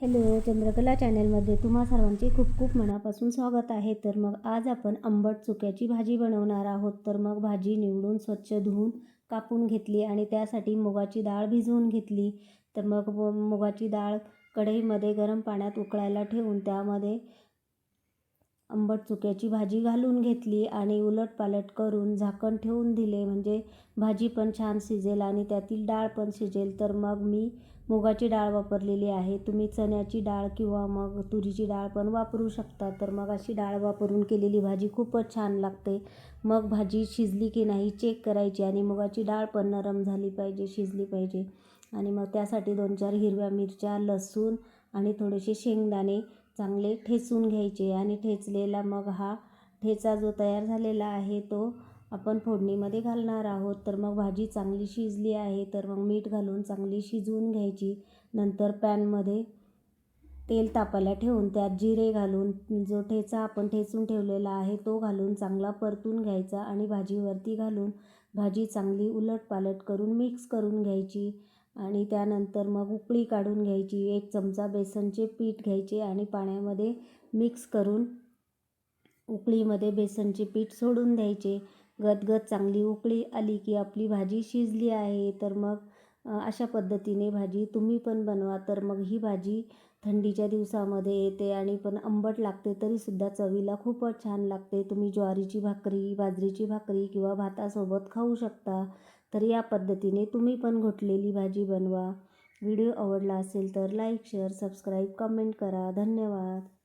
Hello Chandrakala चॅनलमध्ये तुम्हा सर्वांचे खूप खूप मनापासून स्वागत आहे. तर मग आज आपण आंबट चुक्याची भाजी बनवणार आहोत. तर मग भाजी निवडून स्वच्छ धुवून कापून घेतली आणि त्यासाठी मुगाची डाळ भिजवून घेतली. तर मग मुगाची डाळ कढईमध्ये गरम पाण्यात उकळायला ठेवून त्यामध्ये आंबट चुक्याची भाजी घालून घेतली आणि उलटपालट करून झाकण ठेवून दिले. म्हणजे भाजी पण छान शिजेल आणि त्यातील डाळ पण शिजेल. तर मग मी मुगाची डाळ वापरलेली आहे. तुम्ही चण्याची डाळ किंवा मग तुरीची डाळ पण वापरू शकता. तर मग अशी डाळ वापरून केलेली भाजी खूपच छान लागते. मग भाजी शिजली की नाही चेक करायची आणि मुगाची डाळ पण नरम झाली पाहिजे शिजली पाहिजे. आणि मग त्यासाठी दोन चार हिरव्या मिरच्या लसूण आणि थोडेसे शेंगदाणे चांगले ठेचून घ्यायचे आणि ठेचलेला मग हा ठेचा जो तयार झालेला आहे तो आपण फोडणीमध्ये घालणार आहोत. तर मग भाजी चांगली शिजली आहे तर मग मीठ घालून चांगली शिजवून घ्यायची. नंतर पॅनमध्ये तेल तापायला ठेवून त्यात जिरे घालून जो ठेचा आपण ठेचून ठेवलेला आहे तो घालून चांगला परतून घ्यायचा आणि भाजीवरती घालून भाजी चांगली उलटपालट करून मिक्स करून घ्यायची. आणि त्यानंतर मग उकळी काढून घ्यायची एक चमचा बेसनचे पीठ घ्यायचे आणि पाण्यामध्ये मिक्स करून उकळीमध्ये बेसनचे पीठ सोडून द्यायचे. गदगद चांगली उकळी आली की आपली भाजी शिजली आहे तर मग अशा पद्धतीने भाजी तुम्ही पण बनवा. तर मग ही भाजी थंडीच्या दिवसामध्ये येते आणि पण आंबट लागते तरीसुद्धा चवीला खूपच छान लागते. तुम्ही ज्वारीची भाकरी बाजरीची भाकरी किंवा भातासोबत खाऊ शकता. तर या पद्धतीने तुम्ही पण घोटलेली भाजी बनवा. व्हिडिओ आवडला असेल तर लाईक शेअर सबस्क्राईब कमेंट करा. धन्यवाद.